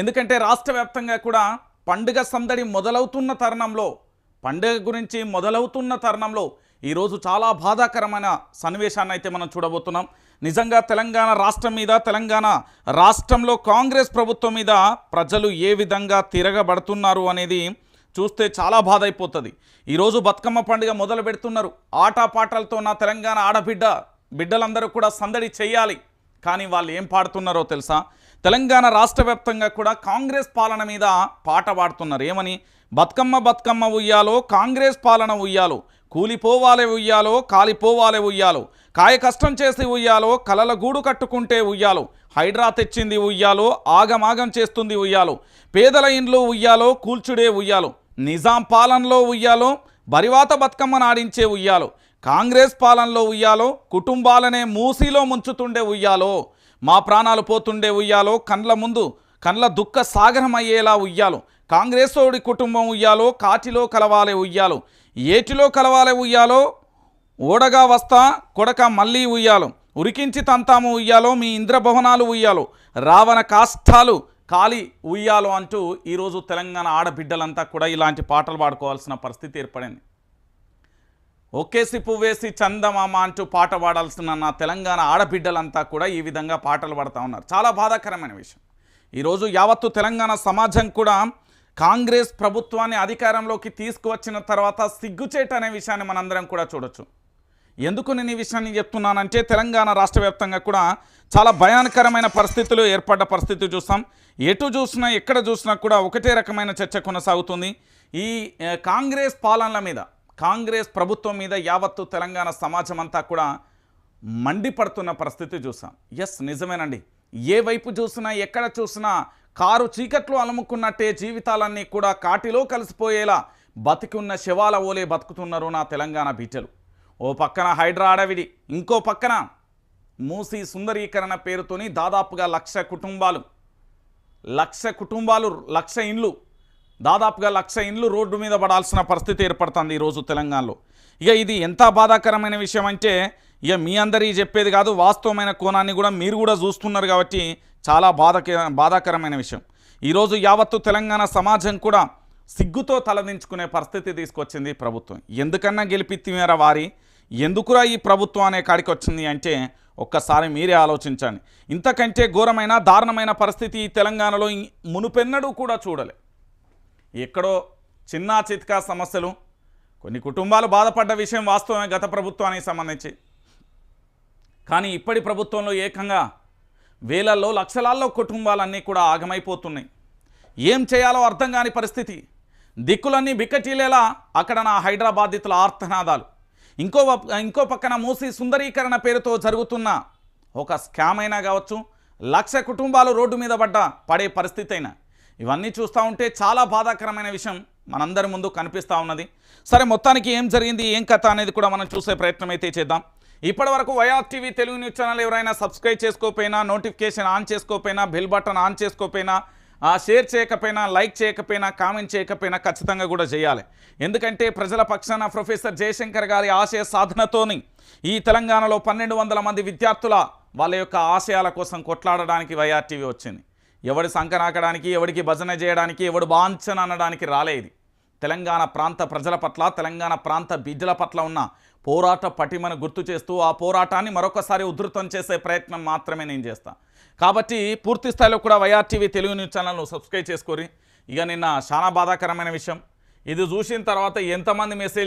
ఎందుకంటే రాష్ట్ర వ్యాప్తంగా కూడా పండుగ సందడి మొదలవుతున్న తరుణంలో పండుగ గురించి మొదలవుతున్న తరుణంలో ఈరోజు చాలా బాధాకరమైన సన్నివేశాన్ని అయితే మనం చూడబోతున్నాం. నిజంగా తెలంగాణ రాష్ట్రం మీద తెలంగాణ రాష్ట్రంలో కాంగ్రెస్ ప్రభుత్వం మీద ప్రజలు ఏ విధంగా తిరగబడుతున్నారు అనేది చూస్తే చాలా బాధ అయిపోతుంది ఈరోజు బతుకమ్మ పండుగ మొదలు పెడుతున్నారు. ఆటపాటలతో నా తెలంగాణ ఆడబిడ్డ బిడ్డలందరూ కూడా సందడి చేయాలి. కానీ వాళ్ళు ఏం పాడుతున్నారో తెలుసా? తెలంగాణ రాష్ట్ర వ్యాప్తంగా కూడా కాంగ్రెస్ పాలన మీద పాట పాడుతున్నారు. ఏమని? బతుకమ్మ బతుకమ్మ ఉయ్యాలో కాంగ్రెస్ పాలన ఉయ్యాలో కూలిపోవాలే ఉయ్యాలో కాలిపోవాలే ఉయ్యాలో కాయ కష్టం చేసి ఉయ్యాలో కలల గూడు కట్టుకుంటే ఉయ్యాలో హైడ్రా తెచ్చింది ఉయ్యాలో ఆగమాగం చేస్తుంది ఉయ్యాలో పేదల ఇండ్లు ఉయ్యాలో కూల్చుడే ఉయ్యాలో నిజాం పాలనలో ఉయ్యాలో బరివాత బతుకమ్మ నాడించే ఉయ్యాలో కాంగ్రెస్ పాలనలో ఉయ్యాలో కుటుంబాలనే మూసీలో ముంచుతుండే ఉయ్యాలో మా ప్రాణాలు పోతుండే ఉయ్యాలో కండ్ల ముందు కండ్ల దుఃఖ సాగరం అయ్యేలా ఉయ్యాలో. కాంగ్రెసోడి కుటుంబం ఉయ్యాలో కాటిలో కలవాలే ఉయ్యాలో. ఏటిలో కలవాలే ఉయ్యాలో? ఓడగా వస్తా కొడక మళ్ళీ ఉయ్యాలో. ఉరికించి తంతాము ఉయ్యాలో మీ ఇంద్రభవనాలు ఉయ్యాలో. రావణ కాష్టాలు కాలి ఉయ్యాలో అంటూ ఈరోజు తెలంగాణ ఆడబిడ్డలంతా కూడా ఇలాంటి పాటలు పాడుకోవాల్సిన పరిస్థితి ఏర్పడింది. ఒకేసి పువ్వేసి చందమామ అంటూ పాట పాడాల్సిన నా తెలంగాణ ఆడబిడ్డలంతా కూడా ఈ విధంగా పాటలు పాడుతూ ఉన్నారు. చాలా బాధాకరమైన విషయం. ఈరోజు యావత్తు తెలంగాణ సమాజం కూడా కాంగ్రెస్ ప్రభుత్వాన్ని అధికారంలోకి తీసుకువచ్చిన తర్వాత సిగ్గుచేట అనే విషయాన్ని మనందరం కూడా చూడొచ్చు. ఎందుకు నేను ఈ విషయాన్ని చెప్తున్నానంటే తెలంగాణ రాష్ట్ర వ్యాప్తంగా కూడా చాలా భయానకరమైన పరిస్థితులు ఏర్పడ్డ పరిస్థితి చూస్తాం ఎటు చూసినా ఎక్కడ చూసినా కూడా ఒకటే రకమైన చర్చ కొనసాగుతుంది. ఈ కాంగ్రెస్ పాలనల మీద కాంగ్రెస్ ప్రభుత్వం మీద యావత్తు తెలంగాణ సమాజం అంతా కూడా మండిపడుతున్న పరిస్థితి చూసాం. ఎస్ నిజమేనండి. ఏ వైపు చూసినా ఎక్కడ చూసినా కారు చీకట్లు అలముకున్నట్టే జీవితాలన్నీ కూడా కాటిలో కలిసిపోయేలా బతికి ఉన్న శవాల ఓలే బతుకుతున్నారు నా తెలంగాణ బీటలు ఓ పక్కన హైడ్రా అడవిడి ఇంకో పక్కన మూసి సుందరీకరణ పేరుతోని దాదాపుగా లక్ష కుటుంబాలు లక్ష కుటుంబాలు లక్ష ఇండ్లు దాదాపుగా లక్ష ఇండ్లు రోడ్డు మీద పడాల్సిన పరిస్థితి ఏర్పడుతుంది ఈరోజు తెలంగాణలో. ఇక ఇది ఎంత బాధాకరమైన విషయం అంటే ఇక మీ అందరి చెప్పేది కాదు వాస్తవమైన కోణాన్ని కూడా మీరు కూడా చూస్తున్నారు కాబట్టి చాలా బాధక బాధాకరమైన విషయం. ఈరోజు యావత్తు తెలంగాణ సమాజం కూడా సిగ్గుతో తలదించుకునే పరిస్థితి తీసుకొచ్చింది ప్రభుత్వం. ఎందుకన్నా గెలిపిత్తిమేరా వారి? ఎందుకురా ఈ ప్రభుత్వం అనే కాడికి వచ్చింది అంటే ఒక్కసారి మీరే ఆలోచించండి. ఇంతకంటే ఘోరమైన దారుణమైన పరిస్థితి ఈ తెలంగాణలో మునుపెన్నడూ కూడా చూడలే. ఎక్కడో చిన్నా చిత్కా సమస్యలు కొన్ని కుటుంబాలు బాధపడ్డ విషయం వాస్తవమే గత ప్రభుత్వానికి సంబంధించి. కానీ ఇప్పటి ప్రభుత్వంలో ఏకంగా వేలల్లో లక్షలాల్లో కుటుంబాలన్నీ కూడా ఆగమైపోతున్నాయి. ఏం చేయాలో అర్థం కాని పరిస్థితి. దిక్కులన్నీ బిక్కటీలేలా అక్కడ నా హైదరాబాదితుల ఆర్తనాదాలు. ఇంకో ఇంకో పక్కన మూసి సుందరీకరణ పేరుతో జరుగుతున్న ఒక స్కామ్ అయినా కావచ్చు లక్ష కుటుంబాలు రోడ్డు మీద పడ్డ పడే పరిస్థితి అయినా ఇవన్నీ చూస్తూ ఉంటే చాలా బాధాకరమైన విషయం మనందరి ముందు కనిపిస్తూ ఉన్నది. సరే మొత్తానికి ఏం జరిగింది ఏం కథ అనేది కూడా మనం చూసే ప్రయత్నం అయితే చేద్దాం. ఇప్పటి వరకు YR TV Telugu news channel ఎవరైనా సబ్స్క్రైబ్ చేసుకోకపోయినా నోటిఫికేషన్ ఆన్ చేసుకోకపోయినా బెల్ బటన్ ఆన్ చేసుకోకపోయినా ఆ షేర్ చేయకపోయినా లైక్ చేయకపోయినా కామెంట్ చేయకపోయినా ఖచ్చితంగా కూడా చేయాలి. ఎందుకంటే ప్రజల పక్షాన ప్రొఫెసర్ జయశంకర్ గారి ఆశయ సాధనతోని ఈ తెలంగాణలో పన్నెండు వందల మంది విద్యార్థుల వాళ్ళ యొక్క ఆశయాల కోసం కొట్లాడడానికి వైఆర్టీవీ వచ్చింది. ఎవడి సంకనాకడానికి ఎవడికి భజన చేయడానికి ఎవడు బాంఛన అనడానికి రాలేదు తెలంగాణ ప్రాంత ప్రజల పట్ల తెలంగాణ ప్రాంత బిడ్డల పట్ల ఉన్న పోరాట పటిమను గుర్తు చేస్తూ ఆ పోరాటాన్ని మరొకసారి ఉధృతం చేసే ప్రయత్నం మాత్రమే నేను చేస్తాను కాబట్టి పూర్తి స్థాయిలో కూడా వైఆర్టీవీ తెలుగు న్యూస్ ఛానల్ను సబ్స్క్రైబ్ చేసుకోరి. ఇక నిన్న చాలా బాధాకరమైన విషయం. ఇది చూసిన తర్వాత ఎంతమంది మెసేజ్